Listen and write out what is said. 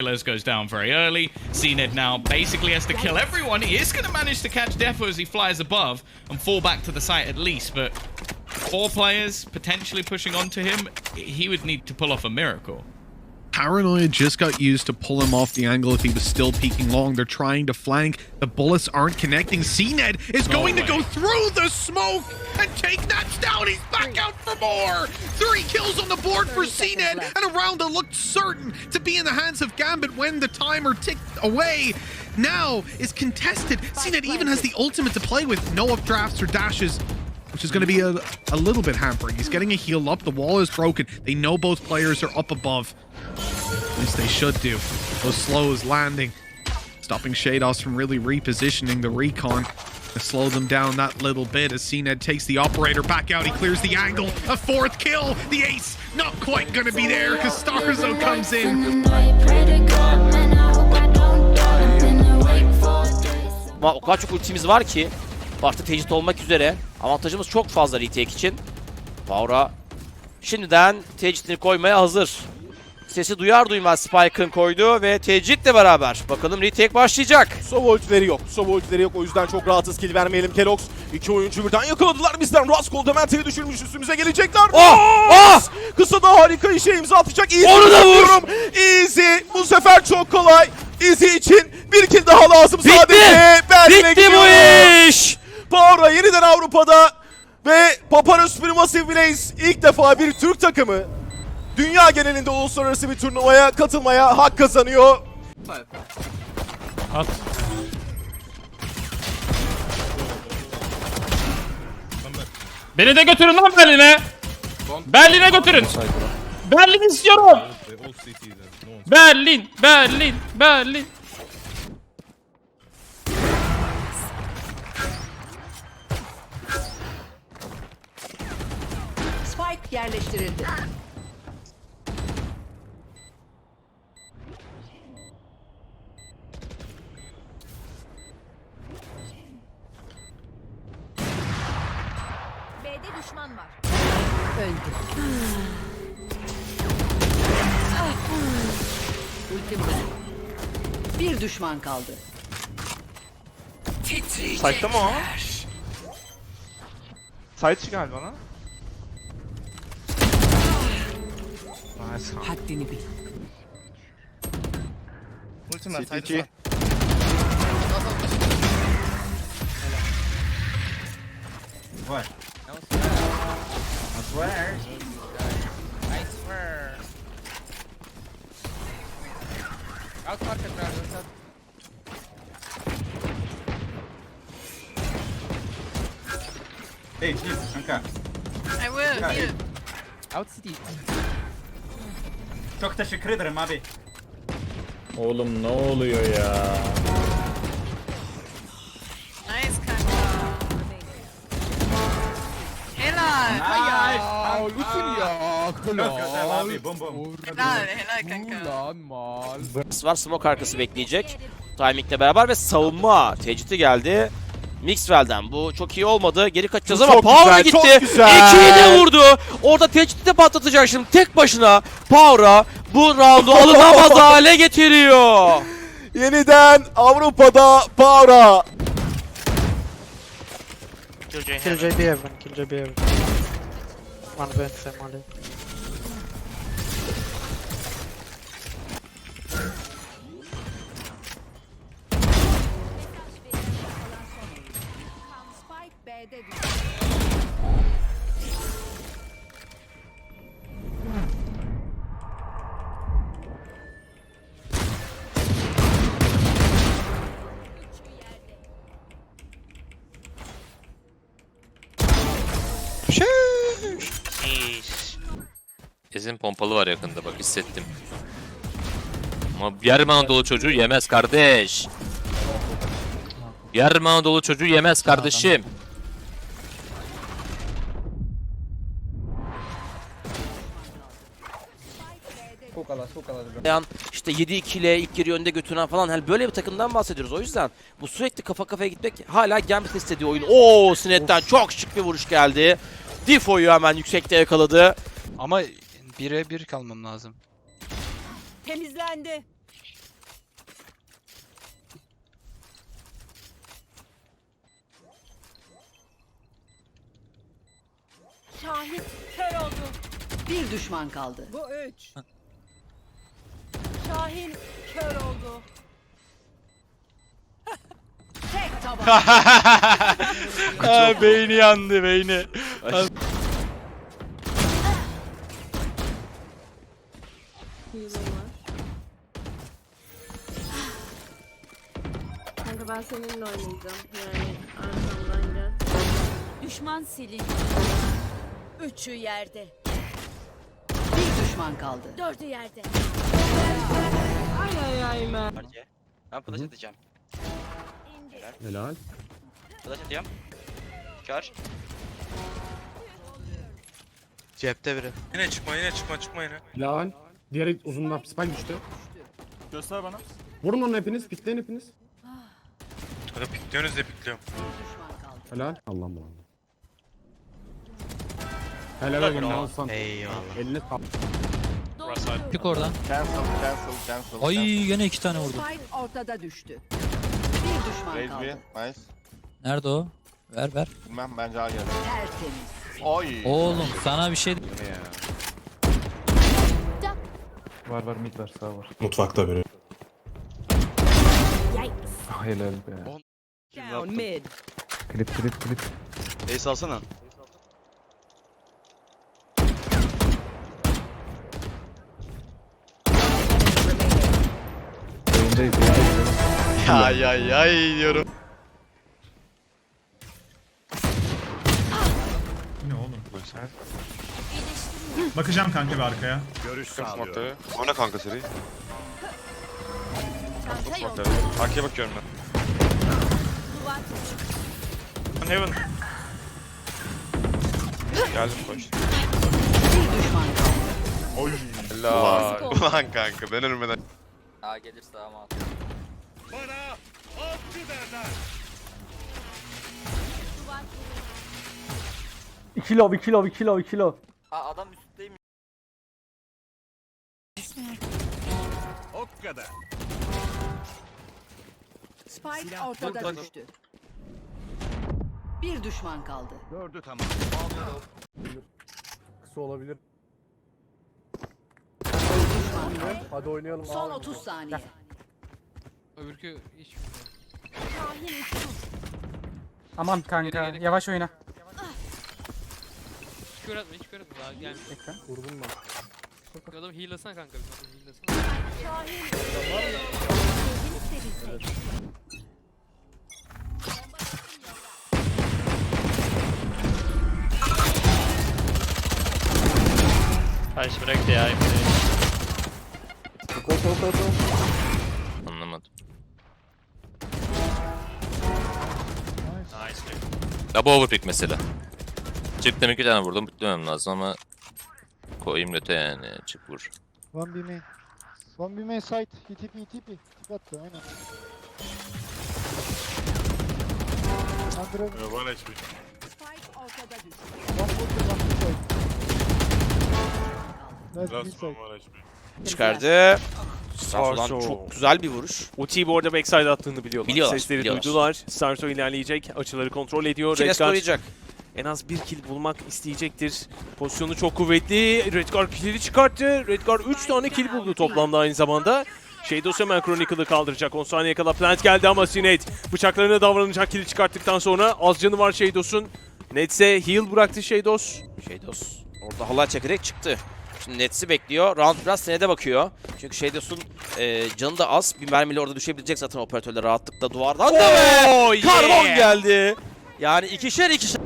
Les goes down very early. CNED now basically has to kill everyone. He is going to manage to catch Defo as he flies above and fall back to the site at least, but four players potentially pushing onto him, he would need to pull off a miracle. Paranoia just got used to pull him off the angle if he was still peeking long. They're trying to flank. The bullets aren't connecting. CNED is No going to go through the smoke and take Nats down. He's back out for more. Three kills on the board for 30 seconds CNED left. and a round that looked certain to be in the hands of Gambit when the timer ticked away. Now is contested. CNED even has the ultimate to play with. No updrafts or dashes which is going to be a, a little bit hampering. He's getting a heal up. The wall is broken. They know both players are up above. At least they should do. Those slows landing, stopping Shados from really repositioning the recon to slow them down that little bit as CNED takes the operator back out. He clears the angle. A fourth kill. The ace not quite going to be there because Starzo comes in. Çok ultimiz var ki başta tecrit olmak üzere avantajımız çok fazla retake için. Power'a şimdiden tecritini koymaya hazır. Sesi duyar duymaz Spike'ın koydu ve tecritle beraber bakalım retake başlayacak. Sova ultileri yok. Sova ultileri yok. O yüzden çok rahatız kill vermeyelim Kelox. İki oyuncu birden yakaladılar bizden. Raskol Demente'yi düşürmüş üstümüze gelecekler. Oh! Moss! Kısa da harika işe imza atacak. Easy Onu da vur! Easy. Bu sefer çok kolay. Easy için bir kill daha lazım Bitti! sadece. Berlin'e Bitti bu iş! Power'a yeniden Avrupa'da ve Paparus Supermassive Blaze ilk defa bir Türk takımı dünya genelinde uluslararası bir turnuvaya katılmaya hak kazanıyor. At. Beni de götürün lan Berlin'e. Berlin'e götürün. Berlin istiyorum. Berlin, Berlin, Berlin. Yerleştirildi. B'de düşman var. Öldü. Ultim ben. Bir düşman kaldı. Site'da mı o? Site içi galiba lan. haddini bil. Ultim var. What? sana. Swear. I swear. I swear. Out market var. Hey, jeez, kanka. I will. Yeah, mute. Out city. Çok teşekkür ederim abi. Oğlum ne oluyor ya? Nice kanka. Helal. Nice. ultim ya. Çok güzel abi. Bum bum. Helal, helal kanka. mal. var smoke arkası bekleyecek. Timingle beraber ve savunma tecriti geldi. Mixwell'den bu çok iyi olmadı. Geri kaçacağız ama Çok Power'a güzel, gitti. İkiyi de vurdu. Orada tecriti de patlatacak şimdi tek başına. Power'a bu roundu alınamaz hale getiriyor. Yeniden Avrupa'da Power'a. Kill JB Evan, kill JB Evan. One vent family. Ezin pompalı var yakında bak hissettim. Ama yarım Anadolu çocuğu yemez kardeş. Yarım Anadolu çocuğu yemez kardeşim. Yani işte 7-2 ile ilk yarı önde götüren falan hani böyle bir takımdan bahsediyoruz. O yüzden bu sürekli kafa kafaya gitmek hala Gambit istediği oyun. Oo Sinet'ten çok şık bir vuruş geldi. Difo'yu hemen yüksekte yakaladı. Ama Bire bir kalmam lazım. Temizlendi. Şahit kör oldu. Bir düşman kaldı. Bu üç. Şahin kör oldu. Tek taban. Aa, beyni yandı beyni. Kanka ben seninle oynayacağım. Yani arkamdan gel. Düşman silin. Üçü yerde. Bir düşman kaldı. Dördü yerde. Ay ay ay ben. Ben flash atacağım. Helal. Flash atıyorum. Kör. Cepte biri. Yine çıkma yine çıkma çıkma yine. Helal. Diğer uzundan spike düştü. Göster bana. Vurun onu hepiniz. Pikleyin hepiniz. Hadi pikliyorsunuz da pikliyorum. Helal. Allah'ım bu Helal olsun lan Hasan. Eyvallah. Eline sağlık. Çık oradan. Cancel, cancel, cancel. Ay gene iki tane vurdum. Spike ortada düştü. Bir düşman kaldı. Nice. Nerede o? Ver ver. Bilmem bence A geldi. Tertemiz. Oy. Oğlum sana bir şey... Var var mid var sağ var. Mutfakta biri. Helal be. Down mid. Klip klip klip. Ace alsana. Oyundayız. Ay ay ay diyorum. Ne oğlum? Bakacağım kanka bir arkaya. O ne kanka seri? Arkaya bakıyorum ben. Heaven. Geldim koş. Bir düşman kaldı. Helal. Ulan kanka ben ölmeden. A gelirse ama at. İki lov, iki lov, iki lov, iki lov. Aa adam üstteyim. Spike ortada düştü. Bir düşman kaldı. Kısa olabilir. Düşman kaldı. Hadi oynayalım. Son 30 saniye. Öbürkü hiç... Aman kanka yavaş oyna. Hiç kör atma, hiç kör atma. Daha gelmiş. Vurdum ben. Adam heal'lasana kanka. bir adam heal'lasana. Ice bırak ya. Anlamadım. Double overpick mesela. Çıktım iki tane vurdum bitmem lazım ama koyayım göte yani çık vur. One B main. One B main site. TP TP. TP attı aynen. Under Spike ortada düştü. one B B site. Çıkardı. Starso'dan çok güzel bir vuruş. Ultiyi bu arada backside attığını biliyorlar. Biliyorlar, Sesleri biliyorlar. duydular. Starso ilerleyecek. Açıları kontrol ediyor. Kines Redguard koruyacak. En az bir kill bulmak isteyecektir. Pozisyonu çok kuvvetli. Redguard kill'i çıkarttı. Redguard 3 tane kill buldu toplamda aynı zamanda. Shadows hemen Chronicle'ı kaldıracak. 10 saniye kala plant geldi ama Sinet bıçaklarına davranacak kill'i çıkarttıktan sonra az canı var Shadows'un. Netse heal bıraktı Shadows. Shadows orada halay çekerek çıktı. Şimdi Nets'i bekliyor. Round biraz Sinet'e bakıyor. Çünkü Shadows'un e, canı da az. Bir mermiyle orada düşebilecek zaten operatörler rahatlıkla duvardan da Oh, yeah! karbon geldi. Yani ikişer ikişer.